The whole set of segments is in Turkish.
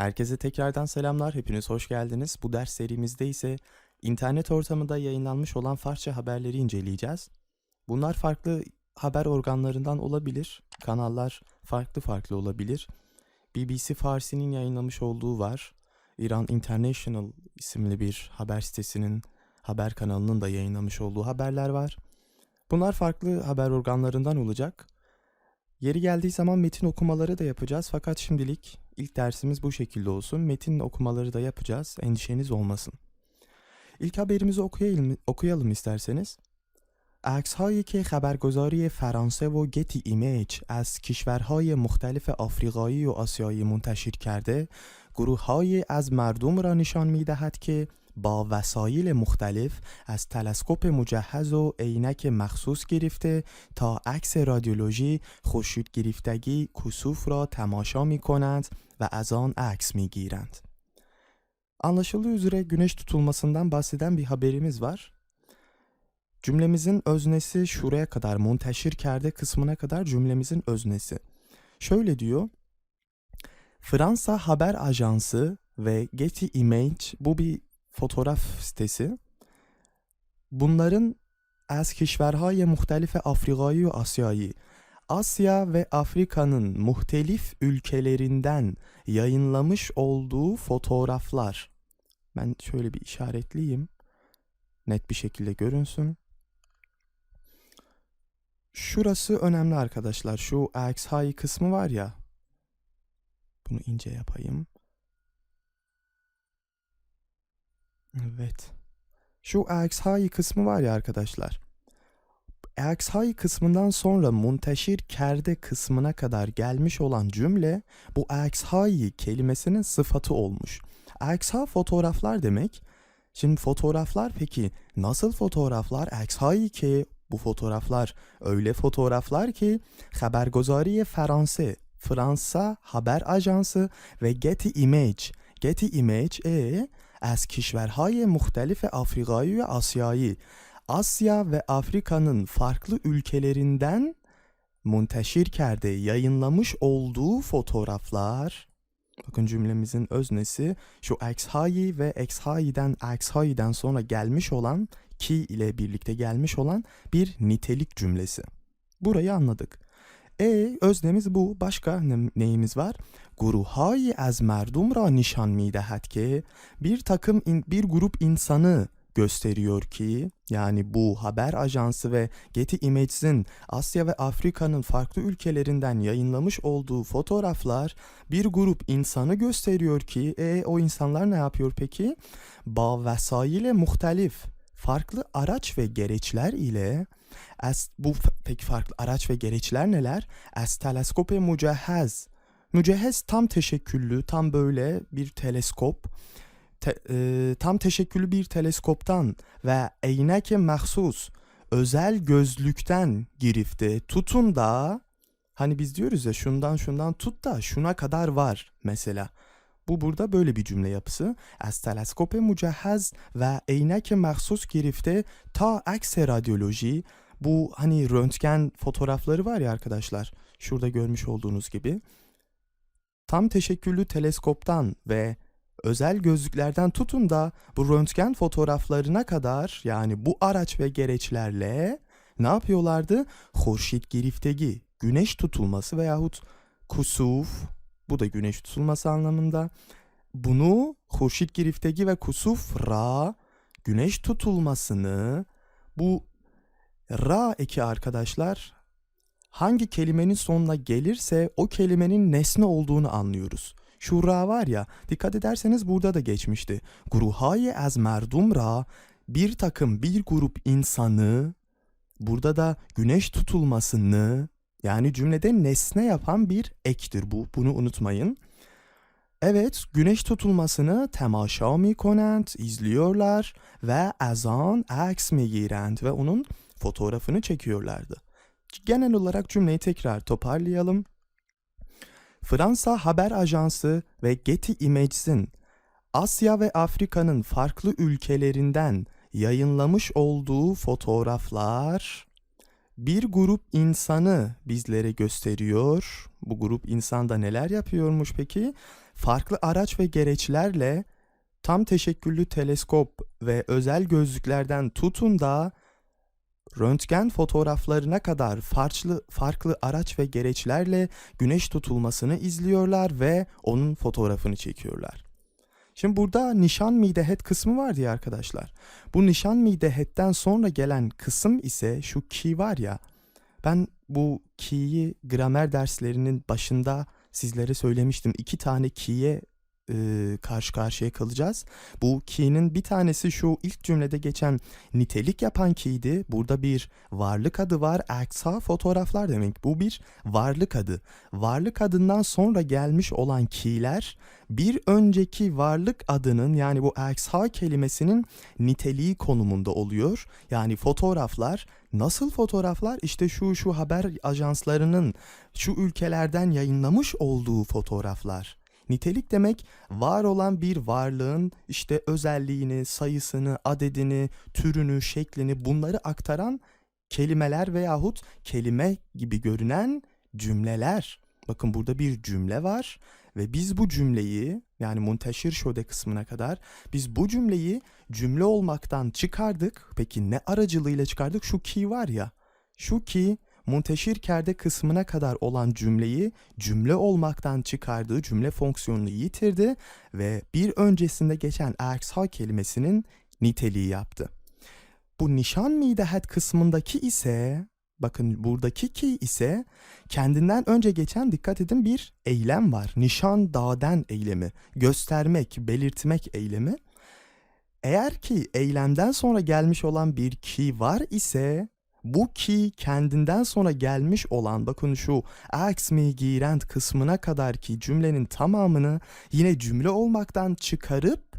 Herkese tekrardan selamlar. Hepiniz hoş geldiniz. Bu ders serimizde ise internet ortamında yayınlanmış olan Farsça haberleri inceleyeceğiz. Bunlar farklı haber organlarından olabilir. Kanallar farklı farklı olabilir. BBC Farsi'nin yayınlamış olduğu var. İran International isimli bir haber sitesinin haber kanalının da yayınlamış olduğu haberler var. Bunlar farklı haber organlarından olacak. Yeri geldiği zaman metin okumaları da yapacağız fakat şimdilik ilk dersimiz bu şekilde olsun. Metin okumaları da yapacağız. Endişeniz olmasın. İlk haberimizi okuyalım, okuyalım isterseniz. عکس هایی که خبرگزاری فرانسه و گتی ایمیج از کشورهای مختلف آفریقایی و آسیایی منتشر کرده گروه های از مردم را نشان می دهد که با وسایل مختلف از تلسکوپ مجهز و عینک مخصوص گرفته تا عکس رادیولوژی خورشید گرفتگی کسوف را تماشا می کنند و از آن عکس می گیرند. Anlaşıldığı üzere güneş tutulmasından bahseden bir haberimiz var. Cümlemizin öznesi şuraya kadar, monteşir kerde kısmına kadar cümlemizin öznesi. Şöyle diyor. Fransa Haber Ajansı ve Getty Image bu bir fotoğraf sitesi. Bunların az kişverhay muhtelif Afrikayı ve Asya'yı Asya ve Afrika'nın muhtelif ülkelerinden yayınlamış olduğu fotoğraflar. Ben şöyle bir işaretleyeyim. Net bir şekilde görünsün. Şurası önemli arkadaşlar. Şu X high kısmı var ya. Bunu ince yapayım. Evet. Şu high kısmı var ya arkadaşlar. High kısmından sonra munteşir kerde kısmına kadar gelmiş olan cümle bu high kelimesinin sıfatı olmuş. High fotoğraflar demek. Şimdi fotoğraflar peki nasıl fotoğraflar? High ki bu fotoğraflar öyle fotoğraflar ki habergozari Fransa, Fransa haber ajansı ve Getty Image. Getty Image e از کشورهای مختلف آفریقایی ve Asya'yı Asya ve Afrika'nın farklı ülkelerinden munteşir kerde yayınlamış olduğu fotoğraflar bakın cümlemizin öznesi şu Exhayi ve Exhayi'den Exhayi'den sonra gelmiş olan ki ile birlikte gelmiş olan bir nitelik cümlesi. Burayı anladık. E öznemiz bu. Başka ne- neyimiz var? Guruhayi az merdum ra nişan midehat ki bir takım in- bir grup insanı gösteriyor ki yani bu haber ajansı ve Getty Images'in Asya ve Afrika'nın farklı ülkelerinden yayınlamış olduğu fotoğraflar bir grup insanı gösteriyor ki e o insanlar ne yapıyor peki? Ba vesaile muhtelif farklı araç ve gereçler ile as, bu peki farklı araç ve gereçler neler? As teleskope mücehhez. Mücehhez tam teşekküllü, tam böyle bir teleskop. Te- e, tam teşekküllü bir teleskoptan ve eynek mahsus özel gözlükten girifte tutun da hani biz diyoruz ya şundan şundan tut da şuna kadar var mesela. Bu burada böyle bir cümle yapısı. Az teleskope mücehhez ve eynek mahsus girifte ta aks radyoloji bu hani röntgen fotoğrafları var ya arkadaşlar. Şurada görmüş olduğunuz gibi. Tam teşekküllü teleskoptan ve özel gözlüklerden tutun da bu röntgen fotoğraflarına kadar yani bu araç ve gereçlerle ne yapıyorlardı? Hurşit giriftegi, güneş tutulması veyahut kusuf, bu da güneş tutulması anlamında. Bunu hurşit giriftegi ve kusuf ra, güneş tutulmasını bu ra eki arkadaşlar hangi kelimenin sonuna gelirse o kelimenin nesne olduğunu anlıyoruz. Şu ra var ya dikkat ederseniz burada da geçmişti. Guruhaye az merdum ra bir takım bir grup insanı burada da güneş tutulmasını yani cümlede nesne yapan bir ektir bu. Bunu unutmayın. Evet, güneş tutulmasını temaşa mi konent, izliyorlar ve azan aks mi girend ve onun fotoğrafını çekiyorlardı. Genel olarak cümleyi tekrar toparlayalım. Fransa Haber Ajansı ve Getty Images'in Asya ve Afrika'nın farklı ülkelerinden yayınlamış olduğu fotoğraflar bir grup insanı bizlere gösteriyor. Bu grup insan da neler yapıyormuş peki? farklı araç ve gereçlerle tam teşekküllü teleskop ve özel gözlüklerden tutun da röntgen fotoğraflarına kadar farklı farklı araç ve gereçlerle güneş tutulmasını izliyorlar ve onun fotoğrafını çekiyorlar. Şimdi burada nişan midehet kısmı var diye arkadaşlar. Bu nişan midehetten sonra gelen kısım ise şu ki var ya. Ben bu ki'yi gramer derslerinin başında sizlere söylemiştim. İki tane ki'ye e, karşı karşıya kalacağız. Bu ki'nin bir tanesi şu ilk cümlede geçen nitelik yapan ki'ydi. Burada bir varlık adı var. Aksa fotoğraflar demek. Bu bir varlık adı. Varlık adından sonra gelmiş olan ki'ler bir önceki varlık adının yani bu aksa kelimesinin niteliği konumunda oluyor. Yani fotoğraflar nasıl fotoğraflar? İşte şu şu haber ajanslarının şu ülkelerden yayınlamış olduğu fotoğraflar. Nitelik demek var olan bir varlığın işte özelliğini, sayısını, adedini, türünü, şeklini bunları aktaran kelimeler veyahut kelime gibi görünen cümleler. Bakın burada bir cümle var ve biz bu cümleyi yani munteşir şöde kısmına kadar biz bu cümleyi cümle olmaktan çıkardık. Peki ne aracılığıyla çıkardık? Şu ki var ya. Şu ki munteşir kerde kısmına kadar olan cümleyi cümle olmaktan çıkardığı cümle fonksiyonunu yitirdi ve bir öncesinde geçen aksa kelimesinin niteliği yaptı. Bu nişan midehet kısmındaki ise bakın buradaki ki ise kendinden önce geçen dikkat edin bir eylem var. Nişan daden eylemi, göstermek, belirtmek eylemi. Eğer ki eylemden sonra gelmiş olan bir ki var ise bu ki kendinden sonra gelmiş olan bakın şu aksmi girent kısmına kadar ki cümlenin tamamını yine cümle olmaktan çıkarıp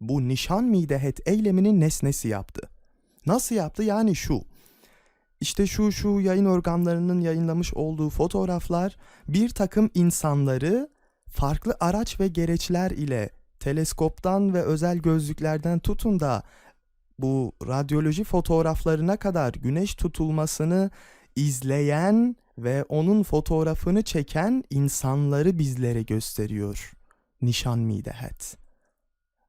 bu nişan midehet eyleminin nesnesi yaptı. Nasıl yaptı? Yani şu. İşte şu şu yayın organlarının yayınlamış olduğu fotoğraflar bir takım insanları farklı araç ve gereçler ile teleskoptan ve özel gözlüklerden tutun da bu radyoloji fotoğraflarına kadar güneş tutulmasını izleyen ve onun fotoğrafını çeken insanları bizlere gösteriyor. Nişan midehet.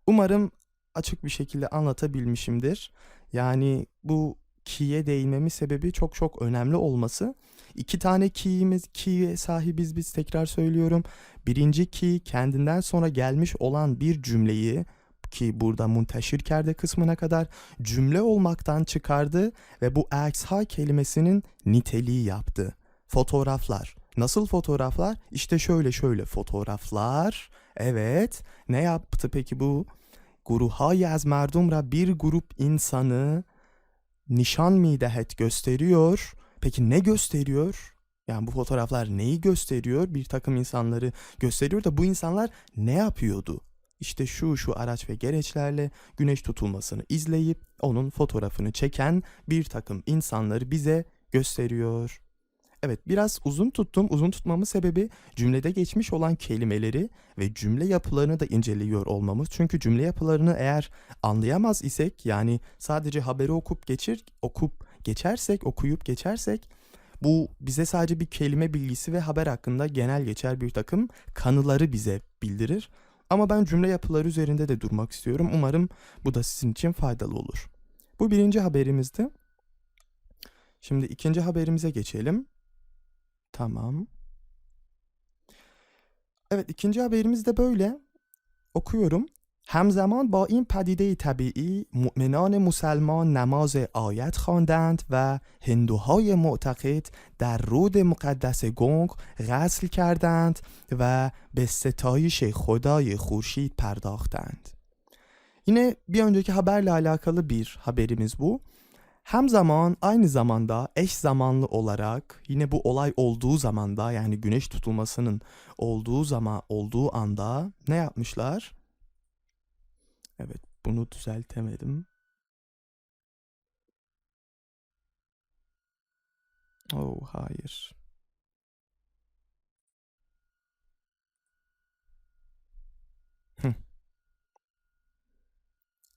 Umarım açık bir şekilde anlatabilmişimdir. Yani bu ki'ye değinmemin sebebi çok çok önemli olması. İki tane ki'miz, ki'ye sahibiz biz tekrar söylüyorum. Birinci ki kendinden sonra gelmiş olan bir cümleyi ki burada munteşir kerde kısmına kadar cümle olmaktan çıkardı ve bu aksa kelimesinin niteliği yaptı. Fotoğraflar. Nasıl fotoğraflar? İşte şöyle şöyle fotoğraflar. Evet. Ne yaptı peki bu? Guruhay az merdumra bir grup insanı nişan midehet gösteriyor. Peki ne gösteriyor? Yani bu fotoğraflar neyi gösteriyor? Bir takım insanları gösteriyor da bu insanlar ne yapıyordu? İşte şu şu araç ve gereçlerle güneş tutulmasını izleyip onun fotoğrafını çeken bir takım insanları bize gösteriyor. Evet biraz uzun tuttum. Uzun tutmamın sebebi cümlede geçmiş olan kelimeleri ve cümle yapılarını da inceliyor olmamız. Çünkü cümle yapılarını eğer anlayamaz isek yani sadece haberi okup geçir okup geçersek, okuyup geçersek bu bize sadece bir kelime bilgisi ve haber hakkında genel geçer bir takım kanıları bize bildirir. Ama ben cümle yapıları üzerinde de durmak istiyorum. Umarım bu da sizin için faydalı olur. Bu birinci haberimizdi. Şimdi ikinci haberimize geçelim. Tamam. Evet ikinci haberimiz de böyle. Okuyorum. همزمان با این پدیده طبیعی مؤمنان مسلمان نماز آیت خواندند و هندوهای معتقد در رود مقدس گنگ غسل کردند و به ستایش خدای خورشید پرداختند. Yine bir önceki haberle alakalı bir haberimiz bu. Hem zaman aynı zamanda eş zamanlı olarak yine bu olay olduğu zamanda yani güneş tutulmasının olduğu zaman olduğu anda ne yapmışlar? Evet, bunu düzeltemedim. Oh, hayır.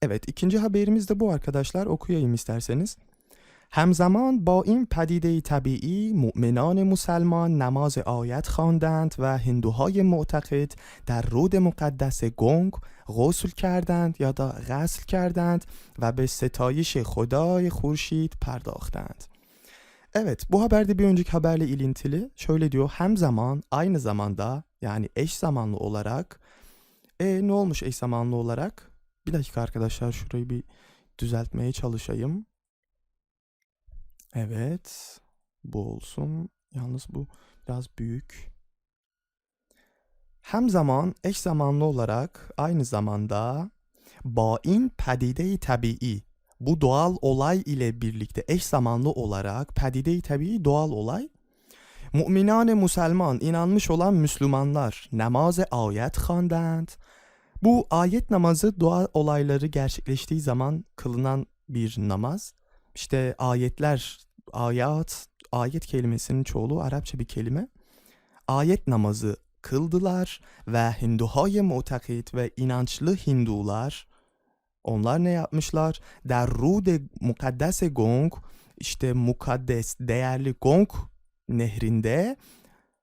Evet, ikinci haberimiz de bu arkadaşlar. Okuyayım isterseniz. همزمان با این پدیده طبیعی مؤمنان مسلمان نماز آیت خواندند و هندوهای معتقد در رود مقدس گنگ غسل ya da غسل kerdend ve به ستایش خدای خورشید pardakhtand. Evet bu haberde bir önceki haberle ilintili. Şöyle diyor hem zaman aynı zamanda yani eş zamanlı olarak. E ne olmuş eş zamanlı olarak? Bir dakika arkadaşlar şurayı bir düzeltmeye çalışayım. Evet. Bu olsun. Yalnız bu biraz büyük. Hem zaman eş zamanlı olarak aynı zamanda bain pedide-i tabii bu doğal olay ile birlikte eş zamanlı olarak pedide-i tabii doğal olay Müminane Müslüman inanmış olan Müslümanlar namazı ayet khwandand. Bu ayet namazı doğa olayları gerçekleştiği zaman kılınan bir namaz. İşte ayetler, ayat, ayet kelimesinin çoğulu Arapça bir kelime. Ayet namazı kıldılar ve Hinduhay mutakit ve inançlı Hindular onlar ne yapmışlar? Der Rude Mukaddese Gong işte mukaddes değerli Gong nehrinde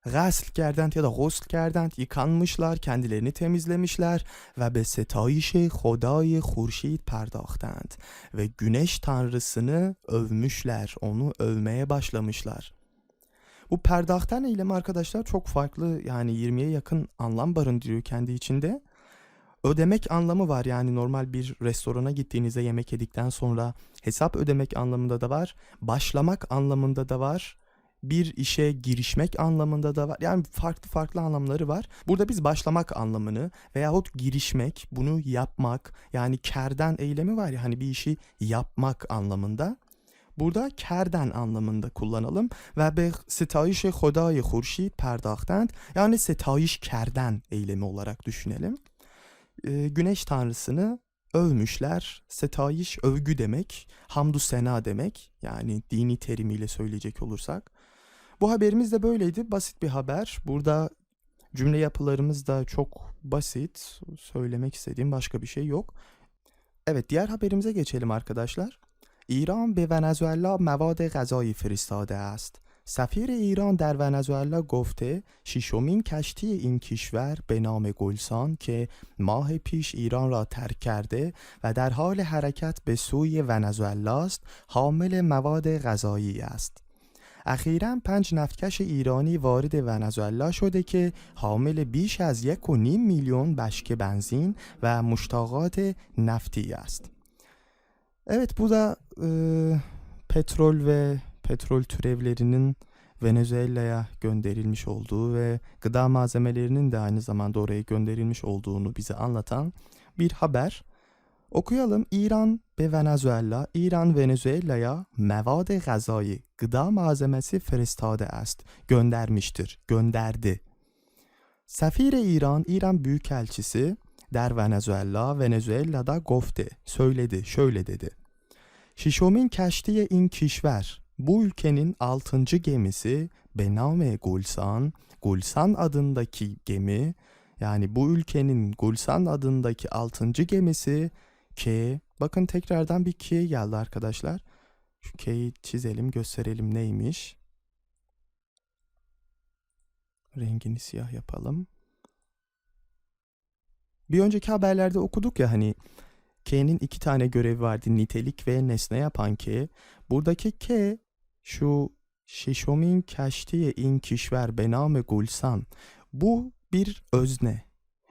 gasl kerdent ya da gusl kerdent yıkanmışlar, kendilerini temizlemişler ve be setayişe Hodai Hurşid pardakhtand ve güneş tanrısını övmüşler, onu övmeye başlamışlar. Bu perdahten eylemi arkadaşlar çok farklı yani 20'ye yakın anlam barındırıyor kendi içinde. Ödemek anlamı var yani normal bir restorana gittiğinizde yemek yedikten sonra hesap ödemek anlamında da var. Başlamak anlamında da var. Bir işe girişmek anlamında da var. Yani farklı farklı anlamları var. Burada biz başlamak anlamını veyahut girişmek, bunu yapmak yani kerden eylemi var ya hani bir işi yapmak anlamında. Burada kerden anlamında kullanalım ve be sitayiş Hodai Hurşid perdakhtand yani sitayiş kerden eylemi olarak düşünelim. Ee, güneş tanrısını övmüşler. Setayiş övgü demek, hamdü sena demek. Yani dini terimiyle söyleyecek olursak. Bu haberimiz de böyleydi. Basit bir haber. Burada cümle yapılarımız da çok basit. Söylemek istediğim başka bir şey yok. Evet diğer haberimize geçelim arkadaşlar. ایران به ونزوئلا مواد غذایی فرستاده است. سفیر ایران در ونزوئلا گفته ششمین کشتی این کشور به نام گلسان که ماه پیش ایران را ترک کرده و در حال حرکت به سوی ونزوئلا است حامل مواد غذایی است. اخیرا پنج نفتکش ایرانی وارد ونزوئلا شده که حامل بیش از یک و نیم میلیون بشکه بنزین و مشتاقات نفتی است. Evet bu da e, petrol ve petrol türevlerinin Venezuela'ya gönderilmiş olduğu ve gıda malzemelerinin de aynı zamanda oraya gönderilmiş olduğunu bize anlatan bir haber. Okuyalım. İran ve Venezuela. İran Venezuela'ya mevade gazayı, gıda malzemesi feristade est. Göndermiştir, gönderdi. Sefire İran, İran Büyükelçisi der Venezuela, Venezuela'da gofti, söyledi, şöyle dedi. Şişomin keştiye in kişver. Bu ülkenin altıncı gemisi Bename Gulsan, Gulsan adındaki gemi yani bu ülkenin Gulsan adındaki altıncı gemisi K, bakın tekrardan bir K geldi arkadaşlar. Şu K'yi çizelim, gösterelim neymiş. Rengini siyah yapalım. Bir önceki haberlerde okuduk ya hani K'nin iki tane görevi vardı. Nitelik ve nesne yapan K. Buradaki K şu şişomin keştiye in kişver bename gulsan. Bu bir özne.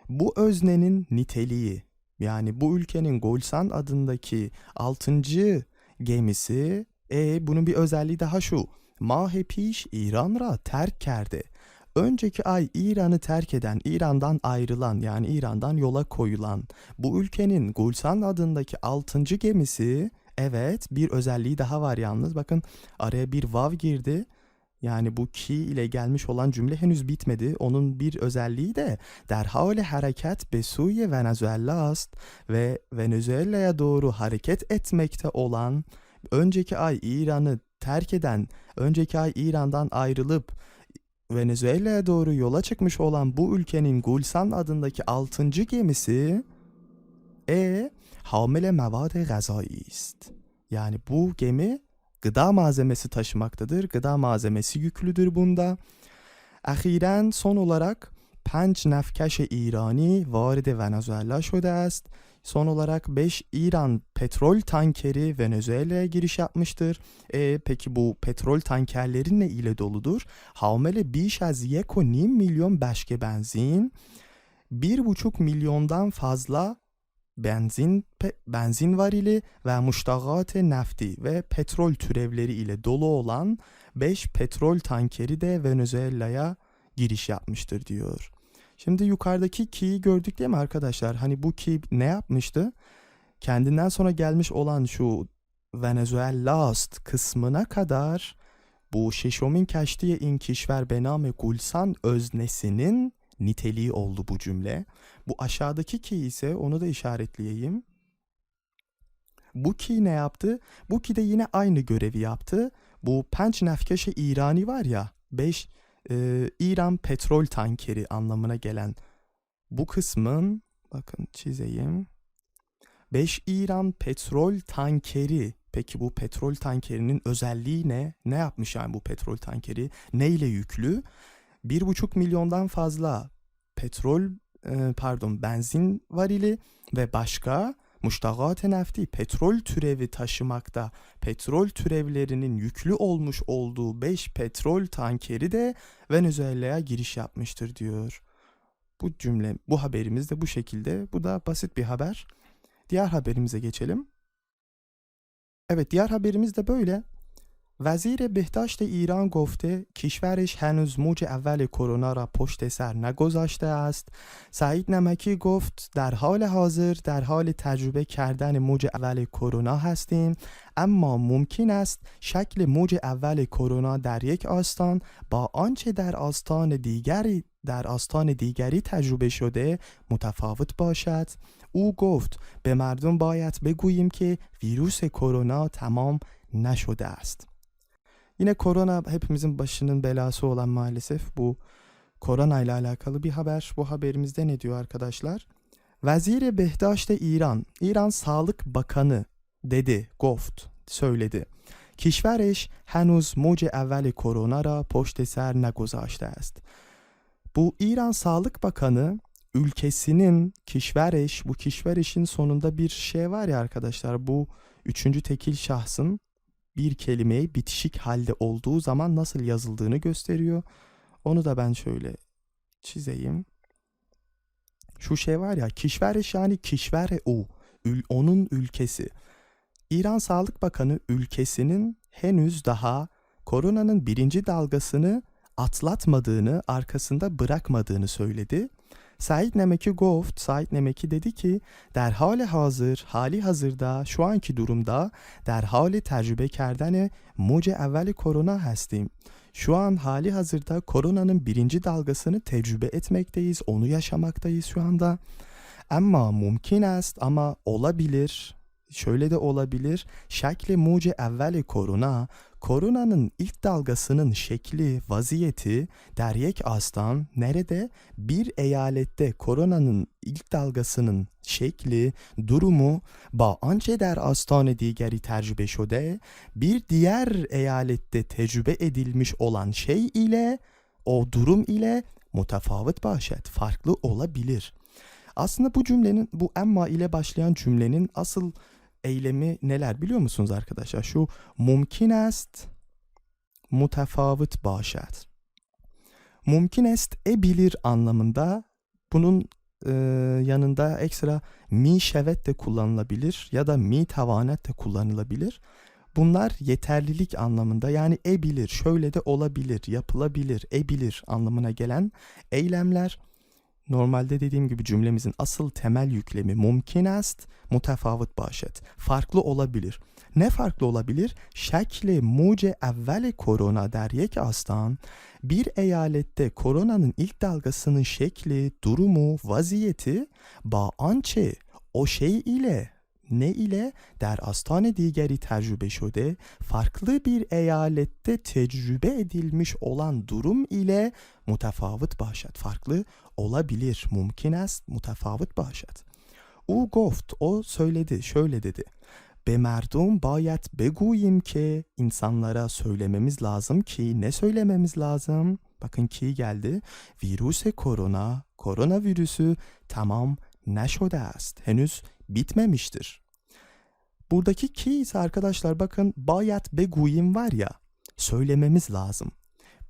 Bu öznenin niteliği yani bu ülkenin Gulsan adındaki 6. gemisi e bunun bir özelliği daha şu. Mahe piş İran'ra terk kerdi. Önceki ay İran'ı terk eden, İran'dan ayrılan yani İran'dan yola koyulan bu ülkenin Gulsan adındaki 6. gemisi evet bir özelliği daha var yalnız. Bakın araya bir vav girdi. Yani bu ki ile gelmiş olan cümle henüz bitmedi. Onun bir özelliği de derhale hareket besuye Venezuela ast ve Venezuela'ya doğru hareket etmekte olan önceki ay İran'ı terk eden, önceki ay İran'dan ayrılıp Venezuela'ya doğru yola çıkmış olan bu ülkenin Gulsan adındaki 6. gemisi e hamile mevad gazai ist. Yani bu gemi gıda malzemesi taşımaktadır. Gıda malzemesi yüklüdür bunda. اخیرا son olarak پنج نفکش ایرانی وارد ونزوئلا شده است. Son olarak 5 İran petrol tankeri Venezuela'ya giriş yapmıştır. E, peki bu petrol tankerleri ne ile doludur? Havmele بیش از یک و نیم milyon بشک benzin, bir buçuk milyondan fazla benzin pe- benzin varili ve muştagat nefti ve petrol türevleri ile dolu olan 5 petrol tankeri de Venezuela'ya giriş yapmıştır diyor. Şimdi yukarıdaki key'i gördük değil mi arkadaşlar? Hani bu key ne yapmıştı? Kendinden sonra gelmiş olan şu Venezuelast kısmına kadar bu şeşomin keştiye in kişver bename gulsan öznesinin niteliği oldu bu cümle. Bu aşağıdaki key ise onu da işaretleyeyim. Bu key ne yaptı? Bu key de yine aynı görevi yaptı. Bu penç nefkeşe İrani var ya 5 İran petrol tankeri anlamına gelen bu kısmın bakın çizeyim. 5 İran petrol tankeri. Peki bu petrol tankerinin özelliği ne? Ne yapmış yani bu petrol tankeri? Ne ile yüklü? 1,5 milyondan fazla petrol e, pardon benzin varili ve başka muştagat nefti petrol türevi taşımakta. Petrol türevlerinin yüklü olmuş olduğu 5 petrol tankeri de Venezuela'ya giriş yapmıştır diyor. Bu cümle, bu haberimiz de bu şekilde. Bu da basit bir haber. Diğer haberimize geçelim. Evet diğer haberimiz de böyle. وزیر بهداشت ایران گفته کشورش هنوز موج اول کرونا را پشت سر نگذاشته است. سعید نمکی گفت در حال حاضر در حال تجربه کردن موج اول کرونا هستیم اما ممکن است شکل موج اول کرونا در یک آستان با آنچه در آستان دیگری در آستان دیگری تجربه شده متفاوت باشد. او گفت به مردم باید بگوییم که ویروس کرونا تمام نشده است. Yine korona hepimizin başının belası olan maalesef bu korona ile alakalı bir haber. Bu haberimizde ne diyor arkadaşlar? Veziri Behdaş'ta İran, İran Sağlık Bakanı dedi, Goft söyledi. Kişveriş henüz muce evveli korona ra poşteser nagozashte est. Bu İran Sağlık Bakanı ülkesinin kişveriş, bu kişverişin sonunda bir şey var ya arkadaşlar bu üçüncü tekil şahsın bir kelimeyi bitişik halde olduğu zaman nasıl yazıldığını gösteriyor. Onu da ben şöyle çizeyim. Şu şey var ya kişvereş yani kişvere o. Ül, onun ülkesi. İran Sağlık Bakanı ülkesinin henüz daha koronanın birinci dalgasını atlatmadığını, arkasında bırakmadığını söyledi. Said Nemeki Goft, Said Nemeki dedi ki در حال حاضر hali hazırda şu anki durumda در حال tecrübe kerdene موج اول کرونا هستیم. Şu an hali hazırda koronanın birinci dalgasını tecrübe etmekteyiz, onu yaşamaktayız şu anda. Ama mümkün است ama olabilir, şöyle de olabilir. Şekli muce evveli korona, koronanın ilk dalgasının şekli, vaziyeti deryek aslan nerede? Bir eyalette koronanın ilk dalgasının şekli, durumu ba ançe der astane digeri tecrübe şode bir diğer eyalette tecrübe edilmiş olan şey ile o durum ile mutafavıt başet farklı olabilir. Aslında bu cümlenin bu emma ile başlayan cümlenin asıl eylemi neler biliyor musunuz arkadaşlar? Şu mümkün est mutafavıt başet. Mümkün est ebilir anlamında bunun e, yanında ekstra mi şevet de kullanılabilir ya da mi tavanet de kullanılabilir. Bunlar yeterlilik anlamında yani ebilir, şöyle de olabilir, yapılabilir, ebilir anlamına gelen eylemler. Normalde dediğim gibi cümlemizin asıl temel yüklemi mümkün est, mutefavıt başet. Farklı olabilir. Ne farklı olabilir? Şekli muce evveli korona der yek aslan bir eyalette koronanın ilk dalgasının şekli, durumu, vaziyeti ba ançe o şey ile ne ile der astane digeri tecrübe şode farklı bir eyalette tecrübe edilmiş olan durum ile mutefavıt başat farklı olabilir. Mumkin est mutefavit başet. U goft, o söyledi, şöyle dedi. Be merdum bayet beguyim ki insanlara söylememiz lazım ki ne söylememiz lazım? Bakın ki geldi. Virüse korona, koronavirüsü tamam neşode est. Henüz bitmemiştir. Buradaki ki ise arkadaşlar bakın bayet beguyim var ya söylememiz lazım.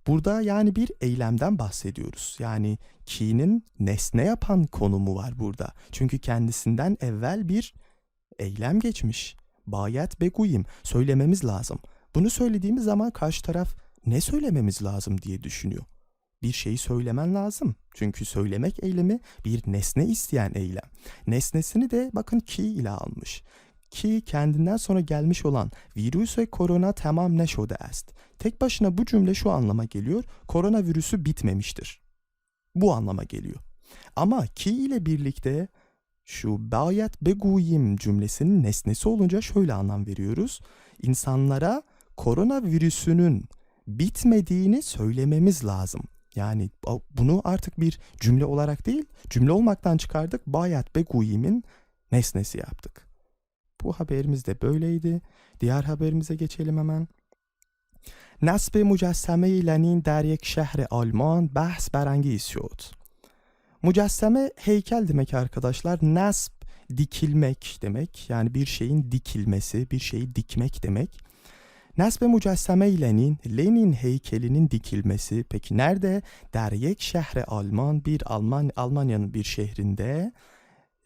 Burada yani bir eylemden bahsediyoruz. Yani ki'nin nesne yapan konumu var burada. Çünkü kendisinden evvel bir eylem geçmiş. Bayet beguyim söylememiz lazım. Bunu söylediğimiz zaman karşı taraf ne söylememiz lazım diye düşünüyor. Bir şeyi söylemen lazım. Çünkü söylemek eylemi bir nesne isteyen eylem. Nesnesini de bakın ki ile almış. Ki kendinden sonra gelmiş olan virüs ve korona tamam ne şode est. Tek başına bu cümle şu anlama geliyor. Koronavirüsü bitmemiştir. Bu anlama geliyor. Ama ki ile birlikte şu bayet beguyim cümlesinin nesnesi olunca şöyle anlam veriyoruz. İnsanlara koronavirüsünün bitmediğini söylememiz lazım. Yani bunu artık bir cümle olarak değil, cümle olmaktan çıkardık. Bayet beguyim'in nesnesi yaptık. Bu haberimiz de böyleydi. Diğer haberimize geçelim hemen. نصب مجسمه لنین در یک شهر آلمان بحث برانگیز شد. Mücesseme heykel demek arkadaşlar. Nasb dikilmek demek. Yani bir şeyin dikilmesi, bir şeyi dikmek demek. Nasb mücesseme Lenin, Lenin heykelinin dikilmesi. Peki nerede? Der yek şehre Alman, bir Alman Almanya'nın bir şehrinde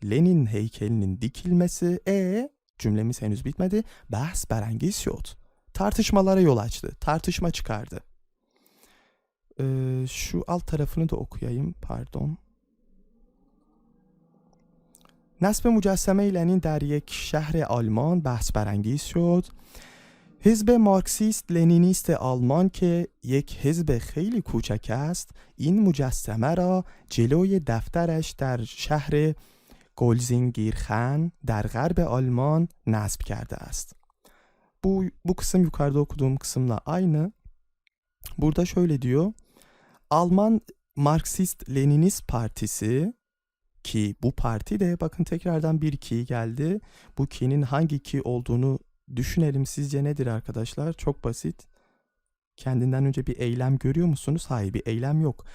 Lenin heykelinin dikilmesi. E cümlemiz henüz bitmedi. Bahs berengiz şod. Tartışmalara yol açtı. Tartışma çıkardı. Ee, şu alt tarafını da okuyayım. Pardon. نصب مجسمه لنین در یک شهر آلمان بحث برانگیز شد حزب مارکسیست لنینیست آلمان که یک حزب خیلی کوچک است این مجسمه را جلوی دفترش در شهر گلزینگیرخن در غرب آلمان نصب کرده است bu, bu kısım yukarıda okuduğum kısımla aynı. Burada şöyle diyor. Alman Marksist Leninist Partisi ki bu parti de bakın tekrardan bir ki geldi. Bu ki'nin hangi ki olduğunu düşünelim sizce nedir arkadaşlar? Çok basit. Kendinden önce bir eylem görüyor musunuz? Hayır bir eylem yok.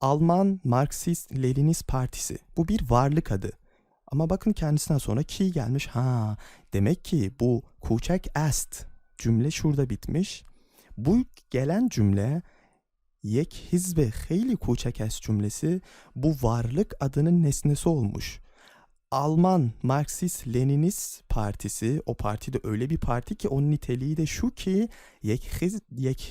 Alman Marksist Leninist Partisi. Bu bir varlık adı. Ama bakın kendisinden sonra ki gelmiş. Ha demek ki bu kuçak est cümle şurada bitmiş. Bu gelen cümle yek hizbe heyli kuçak est cümlesi bu varlık adının nesnesi olmuş. Alman Marksist Leninist Partisi o parti de öyle bir parti ki onun niteliği de şu ki yek, hiz,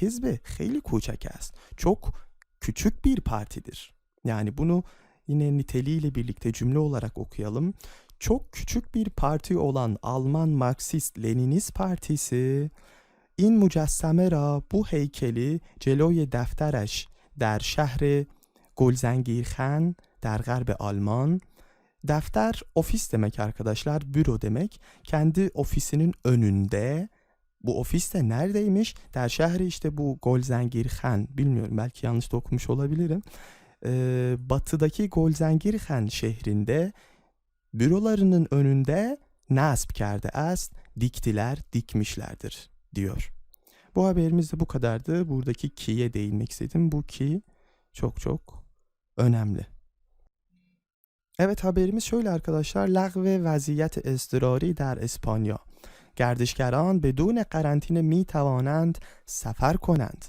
hizbe heyli kuçak est. Çok küçük bir partidir. Yani bunu yine niteliğiyle birlikte cümle olarak okuyalım. Çok küçük bir parti olan Alman Marksist Leninist Partisi این مجسمه را bu heykeli جلوی دفترش در شهر گلزنگیرخن در غرب آلمان Defter ofis demek arkadaşlar, büro demek. Kendi ofisinin önünde. Bu ofis de neredeymiş? Der şehri işte bu Golzengirhan. Bilmiyorum belki yanlış da okumuş olabilirim. Ee, batıdaki Golzengirhan şehrinde bürolarının önünde nasb kerde ast diktiler, dikmişlerdir diyor. Bu haberimiz de bu kadardı. Buradaki ki'ye değinmek istedim. Bu ki çok çok önemli. Evet haberimiz şöyle arkadaşlar. Lغو وضعیت اضطراری در اسپانیا. گردشگران بدون قرنطینه می توانند سفر کنند.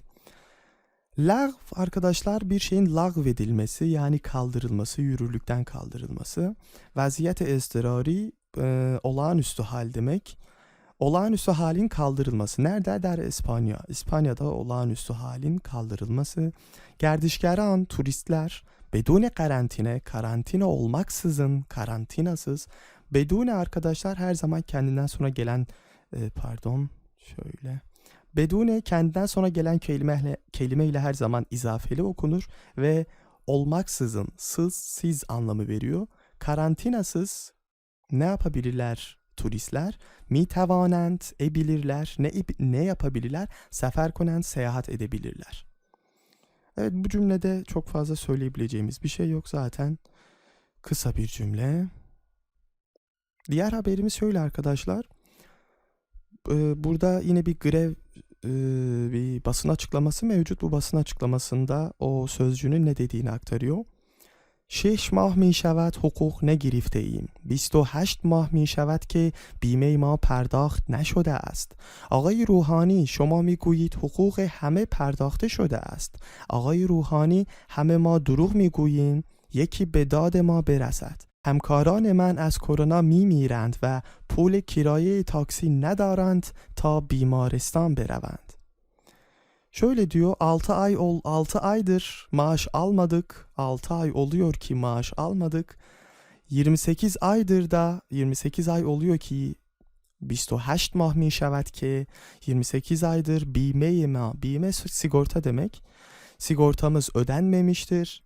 Lağv arkadaşlar bir şeyin lağv edilmesi yani kaldırılması, yürürlükten kaldırılması. Vaziyet ezdırari e, olağanüstü hal demek. Olağanüstü halin kaldırılması. Nerede? Der İspanya. İspanya'da olağanüstü halin kaldırılması. Gerdişgeran, turistler, bedune karantine, karantina olmaksızın, karantinasız. Bedune arkadaşlar her zaman kendinden sonra gelen, e, pardon şöyle. Bedune kendinden sonra gelen kelimeyle, kelimeyle her zaman izafeli okunur ve olmaksızın, sız, siz anlamı veriyor. Karantinasız ne yapabilirler turistler? Mi tevanent ebilirler, ne, ne yapabilirler? Sefer konen seyahat edebilirler. Evet bu cümlede çok fazla söyleyebileceğimiz bir şey yok zaten. Kısa bir cümle. Diğer haberimiz şöyle arkadaşlar. e, burada yine bir grev e, bir basın açıklaması mevcut. Bu basın açıklamasında o sözcünün ne dediğini aktarıyor. 6 ماه می شود حقوق نگرفته ایم 28 ماه می شود که بیمه ما پرداخت نشده است آقای روحانی شما می گویید حقوق همه پرداخته شده است آقای روحانی همه ما دروغ می گوییم یکی به داد ما برسد همکاران من از کرونا می میرند و پول کرایه تاکسی ندارند تا بیمارستان بروند Şöyle diyor 6 ay ol 6 aydır maaş almadık. 6 ay oluyor ki maaş almadık. 28 aydır da 28 ay oluyor ki 28 mah mi şevet ki 28 aydır bime ma bime sigorta demek. Sigortamız ödenmemiştir.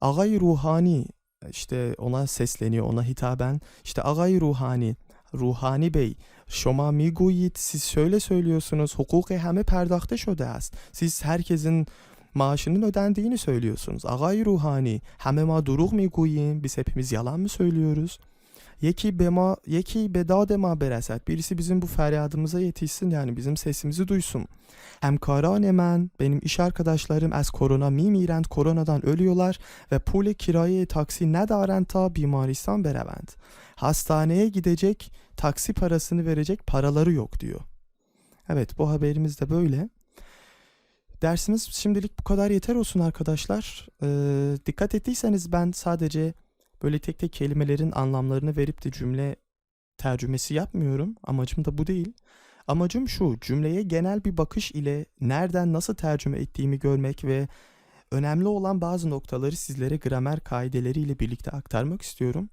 Ağay Ruhani işte ona sesleniyor ona hitaben işte Ağay Ruhani Ruhani Bey şoma miguyit siz şöyle söylüyorsunuz hukuki hame perdahte şode است siz herkesin maaşının ödendiğini söylüyorsunuz. Ağay Ruhani hame ma duruk miguyim biz hepimiz yalan mı söylüyoruz? Yeki bema yeki bedade ma bereset birisi bizim bu feryadımıza yetişsin yani bizim sesimizi duysun. Hemkaran men benim iş arkadaşlarım az korona mi mirend koronadan ölüyorlar ve pul kiraye taksi ne daren ta bimaristan berevend. Hastaneye gidecek taksi parasını verecek paraları yok diyor. Evet bu haberimiz de böyle. Dersimiz şimdilik bu kadar yeter olsun arkadaşlar. Ee, dikkat ettiyseniz ben sadece böyle tek tek kelimelerin anlamlarını verip de cümle tercümesi yapmıyorum. Amacım da bu değil. Amacım şu cümleye genel bir bakış ile nereden nasıl tercüme ettiğimi görmek ve önemli olan bazı noktaları sizlere gramer kaideleriyle birlikte aktarmak istiyorum.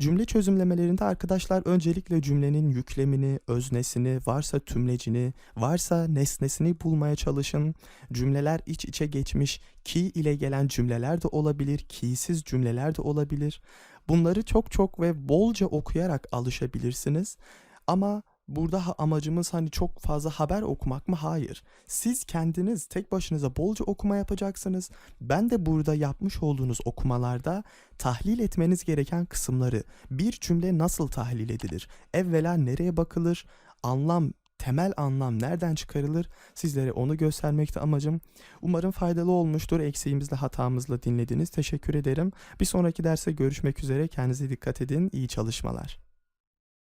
Cümle çözümlemelerinde arkadaşlar öncelikle cümlenin yüklemini, öznesini, varsa tümlecini, varsa nesnesini bulmaya çalışın. Cümleler iç içe geçmiş ki ile gelen cümleler de olabilir, ki'siz cümleler de olabilir. Bunları çok çok ve bolca okuyarak alışabilirsiniz. Ama burada amacımız hani çok fazla haber okumak mı? Hayır. Siz kendiniz tek başınıza bolca okuma yapacaksınız. Ben de burada yapmış olduğunuz okumalarda tahlil etmeniz gereken kısımları, bir cümle nasıl tahlil edilir? Evvela nereye bakılır? Anlam, temel anlam nereden çıkarılır? Sizlere onu göstermekte amacım. Umarım faydalı olmuştur. Eksiğimizle hatamızla dinlediniz. Teşekkür ederim. Bir sonraki derse görüşmek üzere. Kendinize dikkat edin. İyi çalışmalar.